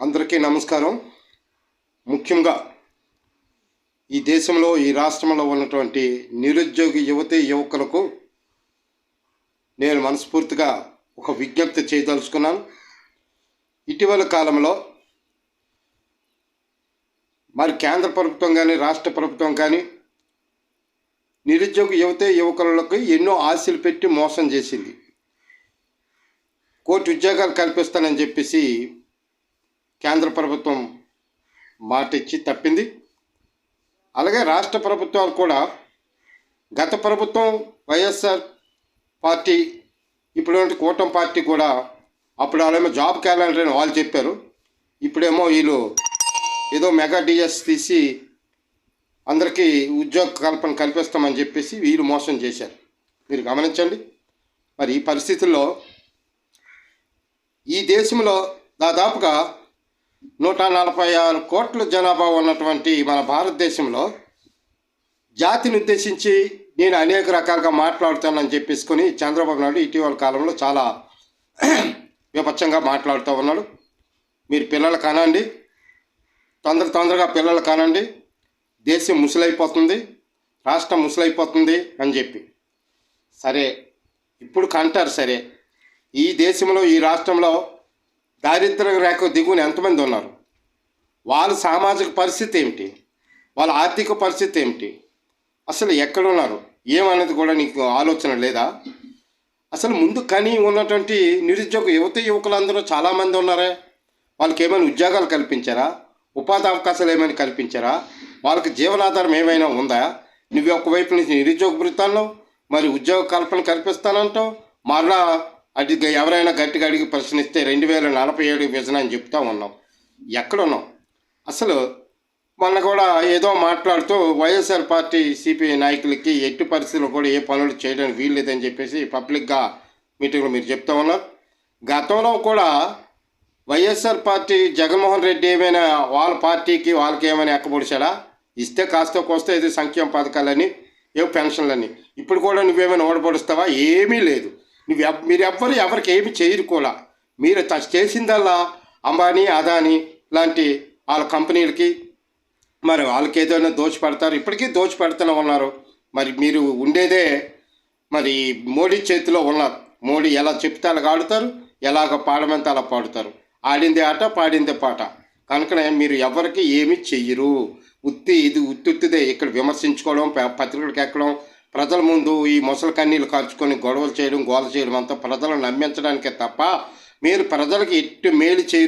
అందరికీ నమస్కారం. ముఖ్యంగా ఈ దేశంలో ఈ రాష్ట్రంలో ఉన్నటువంటి నిరుద్యోగి యువతి యువకులకు నేను మనస్ఫూర్తిగా ఒక విజ్ఞప్తి చేయదలుచుకున్నాను. ఇటీవల కాలంలో మరి కేంద్ర ప్రభుత్వం కానీ రాష్ట్ర ప్రభుత్వం కానీ నిరుద్యోగ యువతే యువకులకు ఎన్నో ఆశలు పెట్టి మోసం చేసింది. కోటి ఉద్యోగాలు కల్పిస్తానని చెప్పేసి కేంద్ర ప్రభుత్వం మాట ఇచ్చి తప్పింది. అలాగే రాష్ట్ర ప్రభుత్వాలు కూడా గత ప్రభుత్వం వైఎస్ఆర్ పార్టీ ఇప్పుడు కూటమి పార్టీ కూడా అప్పుడు వాళ్ళేమో జాబ్ క్యాలెండర్ అని వాళ్ళు చెప్పారు. ఇప్పుడేమో వీళ్ళు ఏదో మెగా డిఎస్ తీసి అందరికీ ఉద్యోగ కల్పన కల్పిస్తామని చెప్పేసి వీళ్ళు మోసం చేశారు. మీరు గమనించండి. మరి ఈ పరిస్థితుల్లో ఈ దేశంలో దాదాపుగా నూట నలభై ఆరు కోట్ల జనాభా ఉన్నటువంటి మన భారతదేశంలో జాతిని ఉద్దేశించి నేను అనేక రకాలుగా మాట్లాడుతానని చెప్పేసుకొని చంద్రబాబు నాయుడు ఇటీవల కాలంలో చాలా విపక్షంగా మాట్లాడుతూ ఉన్నాడు. మీరు పిల్లలు కానండి తొందర తొందరగా పిల్లలు కానండి దేశం ముసలైపోతుంది రాష్ట్రం ముసలైపోతుంది అని చెప్పి. సరే ఇప్పుడు కంటారు సరే. ఈ దేశంలో ఈ రాష్ట్రంలో దారిద్ర రేఖ దిగువన ఎంతమంది ఉన్నారు? వాళ్ళ సామాజిక పరిస్థితి ఏమిటి? వాళ్ళ ఆర్థిక పరిస్థితి ఏమిటి? అసలు ఎక్కడున్నారు ఏమన్నది కూడా నీకు ఆలోచన లేదా? అసలు ముందు కని ఉన్నటువంటి నిరుద్యోగ యువత యువకులందరూ చాలామంది ఉన్నారే? వాళ్ళకి ఏమైనా ఉద్యోగాలు కల్పించారా? ఉపాధి అవకాశాలు ఏమైనా కల్పించారా? వాళ్ళకి జీవనాధారం ఏమైనా ఉందా? నువ్వు ఒకవైపు నుంచి నిరుద్యోగ వృత్తాల్లో మరి ఉద్యోగ కల్పన కల్పిస్తానంటావు? మరలా అది ఎవరైనా గట్టిగా అడిగి ప్రశ్నిస్తే రెండు వేల నలభై ఏడు విజన్ అని చెప్తా ఉన్నాం. ఎక్కడున్నాం? అసలు మొన్న కూడా ఏదో మాట్లాడుతూ వైఎస్ఆర్ పార్టీ సిపిఐ నాయకులకి ఎట్టి పరిస్థితుల్లో కూడా ఏ పనులు చేయడానికి వీల్లేదని చెప్పేసి పబ్లిక్గా మీటింగ్లో మీరు చెప్తా ఉన్నారు. గతంలో కూడా వైఎస్ఆర్ పార్టీ జగన్మోహన్ రెడ్డి ఏమైనా వాళ్ళ పార్టీకి వాళ్ళకి ఏమైనా ఎక్కబొడిచాడా? ఇస్తే కాస్త కోస్తే ఇది సంక్షేమ పథకాలని ఏ పెన్షన్లని. ఇప్పుడు కూడా నువ్వేమైనా ఓడపడుస్తావా? ఏమీ లేదు. నువ్వు మీరెవ్వరు మీరు ఎవ్వరు ఎవరికి ఏమి చేయరు కూడా మీరు త- చేసిందల్లా అంబానీ అదానీ లాంటి వాళ్ళ కంపెనీలకి మరి వాళ్ళకి ఏదైనా దోచిపెడతారు ఇప్పటికీ దోచిపెడుతూనే ఉన్నారు. మరి మీరు ఉండేదే మరి మోడీ చేతిలో ఉన్నారు. మోడీ ఎలా చెప్తే అలాగ ఆడుతారు ఎలాగ పాడమంతా అలా పాడుతారు. ఆడిందే ఆట పాడిందే పాట. కనుకనే మీరు ఎవరికి ఏమి చెయ్యరు. ఉత్తి ఇది ఉత్తుత్తిదే. ఇక్కడ విమర్శించుకోవడం ప- పత్రికలకు ఎక్కడం ప్రజల ముందు ఈ ముసలి కన్నీళ్ళు కార్చుకొని గొడవలు చేయడం గోల చేయడం అంతా ప్రజలను నమ్మించడానికే తప్ప మీరు ప్రజలకు ఎట్టి మేలు చేయరు.